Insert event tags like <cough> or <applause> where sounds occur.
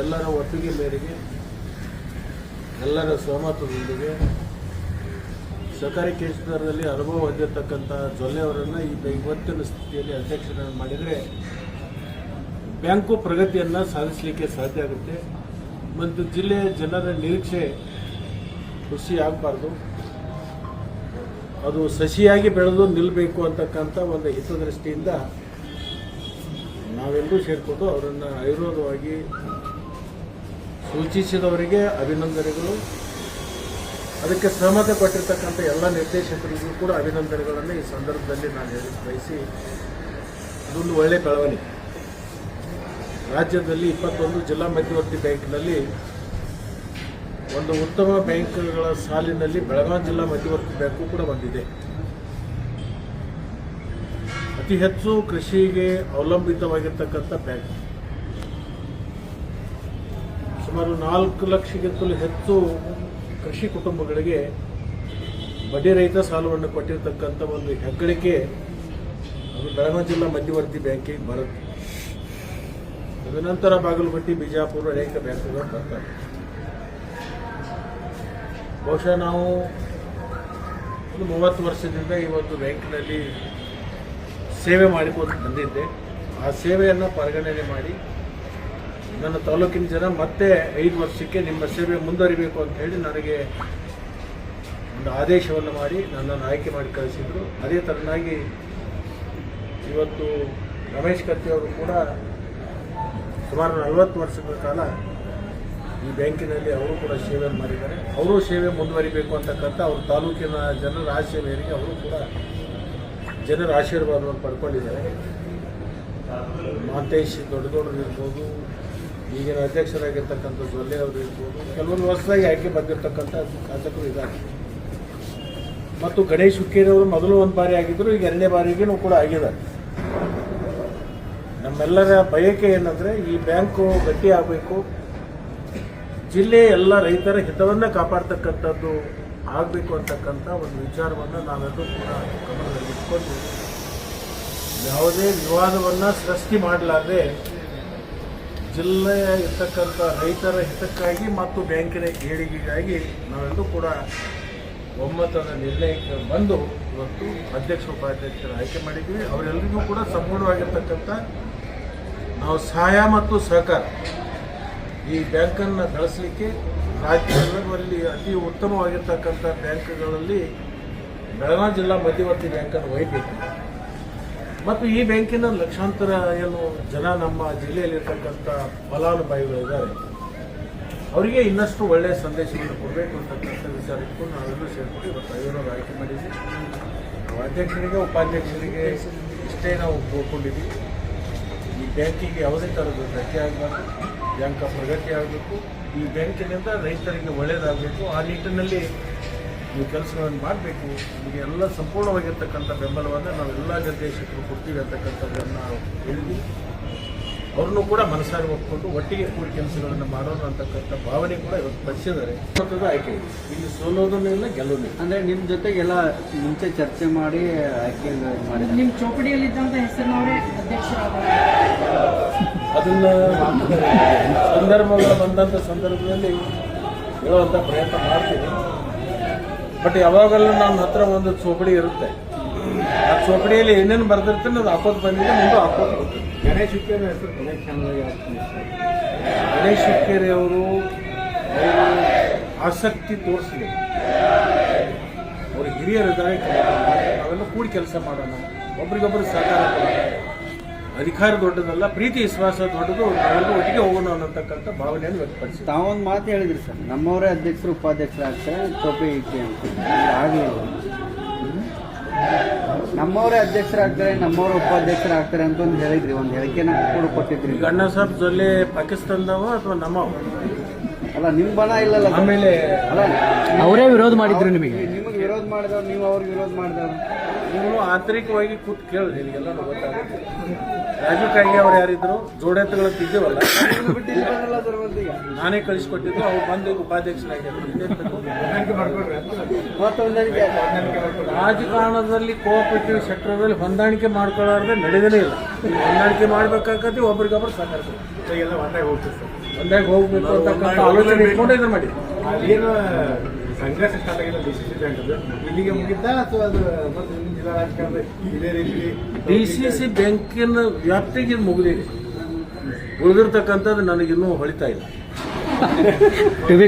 ಎಲ್ಲರ ಒಪ್ಪಿಗೆ ಮೇರೆಗೆ, ಎಲ್ಲರ ಸಹಮತದೊಂದಿಗೆ ಸಹಕಾರಿ ಕ್ಷೇತ್ರದಲ್ಲಿ ಅನುಭವ ಹೊಂದಿರತಕ್ಕಂಥ ಜೊಲ್ಲೆ ಅವರನ್ನು ಈಗ ಇವತ್ತಿನ ಸ್ಥಿತಿಯಲ್ಲಿ ಅಧ್ಯಕ್ಷರನ್ನು ಮಾಡಿದರೆ ಬ್ಯಾಂಕು ಪ್ರಗತಿಯನ್ನು ಸಾಧಿಸಲಿಕ್ಕೆ ಸಾಧ್ಯ ಆಗುತ್ತೆ. ಮತ್ತು ಜಿಲ್ಲೆಯ ಜನರ ನಿರೀಕ್ಷೆ ಖುಷಿ ಆಗಬಾರ್ದು. ಅದು ಸಸಿಯಾಗಿ ಬೆಳೆದು ನಿಲ್ಲಬೇಕು ಅಂತಕ್ಕಂಥ ಒಂದು ಹಿತದೃಷ್ಟಿಯಿಂದ ನಾವೆಲ್ಲರೂ ಸೇರಿಕೊಂಡು ಅವರನ್ನು ಅವಿರೋಧವಾಗಿ ಸೂಚಿಸಿದವರಿಗೆ ಅಭಿನಂದನೆಗಳು. ಅದಕ್ಕೆ ಸಹಮತ ಕೊಟ್ಟಿರ್ತಕ್ಕಂಥ ಎಲ್ಲ ನಿರ್ದೇಶಕರಿಗೂ ಕೂಡ ಅಭಿನಂದನೆಗಳನ್ನು ಈ ಸಂದರ್ಭದಲ್ಲಿ ನಾನು ಹೇಳಿ ಬಯಸಿ ಅದೊಂದು ಒಳ್ಳೆಯ ಬೆಳವಣಿಗೆ. ರಾಜ್ಯದಲ್ಲಿ ಇಪ್ಪತ್ತೊಂದು ಜಿಲ್ಲಾ ಮಧ್ಯವರ್ತಿ ಬ್ಯಾಂಕ್ನಲ್ಲಿ ಒಂದು ಉತ್ತಮ ಬ್ಯಾಂಕ್ಗಳ ಸಾಲಿನಲ್ಲಿ ಬೆಳಗಾವಿ ಜಿಲ್ಲಾ ಮಧ್ಯವರ್ತಿ ಬ್ಯಾಂಕು ಕೂಡ ಬಂದಿದೆ ಅತಿ ಹೆಚ್ಚು ಕೃಷಿಗೆ ಅವಲಂಬಿತವಾಗಿರ್ತಕ್ಕಂಥ ಬ್ಯಾಂಕ್. ಸುಮಾರು ನಾಲ್ಕು ಲಕ್ಷಕ್ಕಿಂತಲೂ ಹೆಚ್ಚು ಕೃಷಿ ಕುಟುಂಬಗಳಿಗೆ ಬಡ್ಡಿ ರಹಿತ ಸಾಲವನ್ನು ಕೊಟ್ಟಿರತಕ್ಕಂಥ ಒಂದು ಹೆಗ್ಗಳಿಕೆ ಅದು ಬೆಳಗಾವಿ ಜಿಲ್ಲಾ ಮಧ್ಯವರ್ತಿ ಬ್ಯಾಂಕಿಗೆ ಬರುತ್ತೆ. ತದನಂತರ ಬಾಗಲಕೋಟೆ, ಬಿಜಾಪುರ ಅನೇಕ ಬ್ಯಾಂಕುಗಳು ಬರ್ತಾರೆ ಬಹುಶಃ ನಾವು ಒಂದು ಮೂವತ್ತು ವರ್ಷದಿಂದ ಈ ಒಂದು ಬ್ಯಾಂಕಿನಲ್ಲಿ ಸೇವೆ ಮಾಡಿಕೊಂಡು ಬಂದಿದ್ದೆ. ಆ ಸೇವೆಯನ್ನು ಪರಿಗಣನೆ ಮಾಡಿ ನನ್ನ ತಾಲೂಕಿನ ಜನ ಮತ್ತೆ ಐದು ವರ್ಷಕ್ಕೆ ನಿಮ್ಮ ಸೇವೆ ಮುಂದುವರಿಬೇಕು ಅಂತ ಹೇಳಿ ನನಗೆ ಒಂದು ಆದೇಶವನ್ನು ಮಾಡಿ ನನ್ನನ್ನು ಆಯ್ಕೆ ಮಾಡಿ ಕಳಿಸಿದರು. ಅದೇ ತರನಾಗಿ ಇವತ್ತು ರಮೇಶ್ ಕತ್ತಿ ಅವರು ಕೂಡ ಸುಮಾರು ನಲವತ್ತು ವರ್ಷಗಳ ಕಾಲ ಈ ಬ್ಯಾಂಕಿನಲ್ಲಿ ಅವರು ಕೂಡ ಸೇವೆ ಮಾಡಿದ್ದಾರೆ. ಅವರು ಸೇವೆ ಮುಂದುವರಿಬೇಕು ಅಂತಕ್ಕಂಥ ಅವ್ರ ತಾಲೂಕಿನ ಜನರ ಆಶಯ ಮೇರೆಗೆ ಅವರು ಕೂಡ ಜನರ ಆಶೀರ್ವಾದವನ್ನು ಪಡ್ಕೊಂಡಿದ್ದಾರೆ. ಮಾತೇಶ್ ದೊಡ್ಡ ದೊಡ್ಡ ಇರ್ಬೋದು ಈಗಿನ ಅಧ್ಯಕ್ಷರಾಗಿರ್ತಕ್ಕಂಥ ಜೊಲ್ಲೆ ಅವರು ಇರ್ಬೋದು. ಕೆಲವೊಂದು ವರ್ಷದಾಗಿ ಆಯ್ಕೆ ಬಂದಿರತಕ್ಕಂಥ ಶಾಸಕರು ಇದ್ದಾರೆ. ಮತ್ತು ಗಣೇಶ್ ಹುಕ್ಕೇರಿ ಅವರು ಮೊದಲು ಒಂದು ಬಾರಿ ಆಗಿದ್ದರು ಈಗ ಎರಡನೇ ಬಾರಿಗೂ ಕೂಡ ಆಗಿದ್ದಾರೆ. ನಮ್ಮೆಲ್ಲರ ಬಯಕೆ ಏನಂದರೆ, ಈ ಬ್ಯಾಂಕು ಗಟ್ಟಿ ಆಗಬೇಕು. ಜಿಲ್ಲೆಯ ಎಲ್ಲ ರೈತರ ಹಿತವನ್ನು ಕಾಪಾಡ್ತಕ್ಕಂಥದ್ದು ಆಗಬೇಕು ಅಂತಕ್ಕಂಥ ಒಂದು ವಿಚಾರವನ್ನು ನಾವೆಲ್ಲರೂ ಕೂಡ ಗಮನದಲ್ಲಿ ಗಮನದಲ್ಲಿಟ್ಕೊಂಡು ಯಾವುದೇ ವಿವಾದವನ್ನು ಸೃಷ್ಟಿ ಮಾಡಲಾರದೆ ಜಿಲ್ಲೆಯ ಇರ್ತಕ್ಕಂಥ ರೈತರ ಹಿತಕ್ಕಾಗಿ ಮತ್ತು ಬ್ಯಾಂಕಿನ ಏಳಿಗೆಗಾಗಿ ನಾವೆಲ್ಲರೂ ಕೂಡ ಒಮ್ಮತದ ನಿರ್ಣಯಕ್ಕೆ ಬಂದು ಇವತ್ತು ಅಧ್ಯಕ್ಷ ಉಪಾಧ್ಯಕ್ಷರ ಆಯ್ಕೆ ಮಾಡಿದ್ವಿ ಅವರೆಲ್ಲರಿಗೂ ಕೂಡ ಸಂಪೂರ್ಣವಾಗಿರ್ತಕ್ಕಂಥ ನಾವು ಸಹಾಯ ಮತ್ತು ಸಹಕಾರ ಈ ಬ್ಯಾಂಕನ್ನು ಬೆಳೆಸಲಿಕ್ಕೆ ರಾಜ್ಯದಲ್ಲಿ ಅತಿ ಉತ್ತಮವಾಗಿರ್ತಕ್ಕಂಥ ಬ್ಯಾಂಕ್ಗಳಲ್ಲಿ ಬೆಳಗಾವಿ ಜಿಲ್ಲಾ ಮಧ್ಯವರ್ತಿ ಬ್ಯಾಂಕನ್ನು ಒಯ್ಯಬೇಕು. ಮತ್ತು ಈ ಬ್ಯಾಂಕಿನ ಲಕ್ಷಾಂತರ ಏನು ಜನ ನಮ್ಮ ಜಿಲ್ಲೆಯಲ್ಲಿರ್ತಕ್ಕಂಥ ಫಲಾನುಭವಿಗಳಿದ್ದಾರೆ ಅವರಿಗೆ ಇನ್ನಷ್ಟು ಒಳ್ಳೆಯ ಸಂದೇಶವನ್ನು ಕೊಡಬೇಕು ಅಂತಕ್ಕಂಥ ವಿಚಾರಕ್ಕೂ ನಾವು ನಾವೆಲ್ಲರೂ ಸೇರಿಕೊಂಡು ಇವತ್ತು ಐವರವರು ಆಯ್ಕೆ ಮಾಡಿದ್ವಿ. ನಾವು ಅಧ್ಯಕ್ಷರಿಗೆ, ಉಪಾಧ್ಯಕ್ಷರಿಗೆ ಇಷ್ಟೇ ನಾವು ಕೋರ್ಕೊಂಡಿದ್ದೀವಿ ಈ ಬ್ಯಾಂಕಿಗೆ ಯಾವುದೇ ಥರದ ಧಕ್ಕೆ ಆಗಬಾರ್ದು, ಬ್ಯಾಂಕ ಪ್ರಗತಿ ಆಗಬೇಕು. ಈ ಬ್ಯಾಂಕಿನಿಂದ ರೈತರಿಗೆ ಒಳ್ಳೆಯದಾಗಬೇಕು ಆ ನಿಟ್ಟಿನಲ್ಲಿ ನೀವು ಕೆಲಸಗಳನ್ನು ಮಾಡಬೇಕು ನಿಮಗೆ ಎಲ್ಲ ಸಂಪೂರ್ಣವಾಗಿರ್ತಕ್ಕಂಥ ಬೆಂಬಲವನ್ನು ನಾವು ಎಲ್ಲ ನಿರ್ದೇಶಕರು ಕೊಡ್ತೀವಿ ಅಂತಕ್ಕಂಥದ್ದನ್ನು ನಾವು ಹೇಳಿದ್ವಿ. ಅವ್ರನ್ನೂ ಕೂಡ ಮನಸ್ಸಾರಿ ಒಪ್ಪಿಕೊಂಡು ಒಟ್ಟಿಗೆ ಕೂಡಿ ಕೆಲಸಗಳನ್ನು ಮಾಡೋಣ ಅಂತಕ್ಕಂಥ ಭಾವನೆ ಕೂಡ ಇವತ್ತು ಬಯಸಿದ್ದಾರೆ ಮತ್ತದ ಆಯ್ಕೆ. ಇಲ್ಲಿ ಸೋಲೋದನ್ನೂ ಇಲ್ಲ ಗೆಲ್ಲೋದು ಅಂದರೆ ನಿಮ್ಮ ನಿಮ್ ಜೊತೆಗೆಲ್ಲ ಮುಂಚೆ ಚರ್ಚೆ ಮಾಡಿ ಆಯ್ಕೆ ಮಾಡಿ ನಿಮ್ಮ ಚೌಕಡಿಯಲ್ಲಿದ್ದಂಥ ಹೆಸರಿನವರೇ ಅಧ್ಯಕ್ಷರಾದ ಅದನ್ನ ಸಂದರ್ಭಗಳು ಬಂದಂಥ ಸಂದರ್ಭದಲ್ಲಿ ಹೇಳುವಂಥ ಪ್ರಯತ್ನ ಮಾಡ್ತೀನಿ. ಬಟ್ ಯಾವಾಗಲೂ ನಮ್ಮ ಹತ್ರ ಒಂದು ಚೋಪಡಿ ಇರುತ್ತೆ. ಆ ಚೋಪಡಿಯಲ್ಲಿ ಏನೇನು ಬರ್ದಿರ್ತೇನೆ ಅದು ಹಾಕೋದು ಬಂದಿದೆ ಮುಂದೆ ಹಾಕೋದು. ಗಣೇಶ್ ಹುಕ್ಕೇರಿ ಹೆಸರು ಗಣೇಶ್ ಹುಕ್ಕೇರಿ ಅವರು ಆಸಕ್ತಿ ತೋರಿಸಲಿ. ಅವರು ಹಿರಿಯರಿದ್ದಾರೆ ನಾವೆಲ್ಲ ಕೂಡಿ ಕೆಲಸ ಮಾಡೋಣ. ಒಬ್ರಿಗೊಬ್ರು ಸಹಕಾರ ಕೊಡೋಣ. ಅಧಿಕಾರ ದೊಡ್ಡದಲ್ಲ ಪ್ರೀತಿ ವಿಶ್ವಾಸ ದೊಡ್ಡದು ನಾವೆಲ್ಲರೂ ಒಟ್ಟಿಗೆ ಹೋಗೋಣ ಅನ್ನತಕ್ಕಂಥ ಭಾವನೆಯನ್ನು ವ್ಯಕ್ತಪಡಿಸಿ ತಾವೊಂದು ಮಾತು ಹೇಳಿದ್ರಿ ಸರ್ ನಮ್ಮವರೇ ಅಧ್ಯಕ್ಷರು ಉಪಾಧ್ಯಕ್ಷರು ಆಗ್ತಾರೆ ಚೋಪಿ ಐತಿ ಅಂತ. ಆಗಲಿಲ್ಲ ನಮ್ಮವರೇ ಅಧ್ಯಕ್ಷರಾಗ್ತಾರೆ ನಮ್ಮವರೇ ಉಪಾಧ್ಯಕ್ಷರು ಆಗ್ತಾರೆ ಅಂತ ಒಂದು ಹೇಳಿದ್ರಿ ಒಂದು ಹೇಳಿಕೆನ ಕೂಡ ಕೊಟ್ಟಿದ್ರಿ. ಗಣ್ಣ ಅಣ್ಣ ಸಾಹೇಬ್ ಜೊಲ್ಲೆ ಪಾಕಿಸ್ತಾನದವ ಅಥವಾ ನಮ್ಮ ಅಲ್ಲ ನಿಮ್ಮ ಬಣ ಇಲ್ಲಲ್ಲ ಆಮೇಲೆ ಅಲ್ಲ ಅವರೇ ವಿರೋಧ ಮಾಡಿದ್ರು ನಿಮಗೆ. ನಿಮಗೆ ವಿರೋಧ ಮಾಡಿದವ್ರು ನೀವು ಅವ್ರಿಗೆ ವಿರೋಧ ಮಾಡಿದವ್ರು. ನೀವು ಆಂತರಿಕವಾಗಿ ಕೂತ್ ಕೇಳಿದೆ ನಿಮಗೆಲ್ಲ ಗೊತ್ತಾಗುತ್ತೆ. ರಾಜು ಕಾಯಿ ಅವ್ರು ಯಾರಿದ್ರು ಜೋಡೆತ್ತುಗಳು ತಿದ್ದೇವಲ್ಲ ನಾನೇ ಕಳಿಸ್ಕೊಟ್ಟಿದ್ದು ಅವ್ರು ಬಂದು ಆಯ್ತಾ? ರಾಜಕಾರಣದಲ್ಲಿ ಕೋಆಪರೇಟಿವ್ ಸೆಕ್ಟರ್ದಲ್ಲಿ ಹೊಂದಾಣಿಕೆ ಮಾಡ್ಕೊಳ್ಳಾರ್ದೆ ನಡೆದೇ ಇಲ್ಲ. ಹೊಂದಾಣಿಕೆ ಮಾಡ್ಬೇಕಾಗತ್ತೆ ಒಬ್ರಿಗೊಬ್ರು ಎಲ್ಲ ಒಂದಾಗಿ ಹೋಗ್ಬೇಕು ಅಂತಕ್ಕಂಥ ಆಲೋಚನೆ ಇಟ್ಕೊಂಡಿದ್ರು ಮಾಡಿ ಅದೇನು ಸಂಘರ್ಷ ಸ್ಟಾರ್ಟ್ ಆಗಿಲ್ಲ ಡಿ ಸಿ ಸಿ ಬ್ಯಾಂಕ್ ಇಲ್ಲಿಗೆ ಮುಗಿದ ಅಥವಾ ಅದು ಮತ್ತೆ ಜಿಲ್ಲಾ ರಾಜಕಾರಣದ ಇದೇ ರೀತಿ ಡಿ ಸಿ ಸಿ ಬ್ಯಾಂಕಿನ ವ್ಯಾಪ್ತಿಗೆ ಮುಗಿದಿದೆ. ಉಳಿದಿರ್ತಕ್ಕಂಥದ್ದು ನನಗಿನ್ನೂ ಹೊಳಿತಾ ಇಲ್ಲ. <laughs> ಟಿವಿ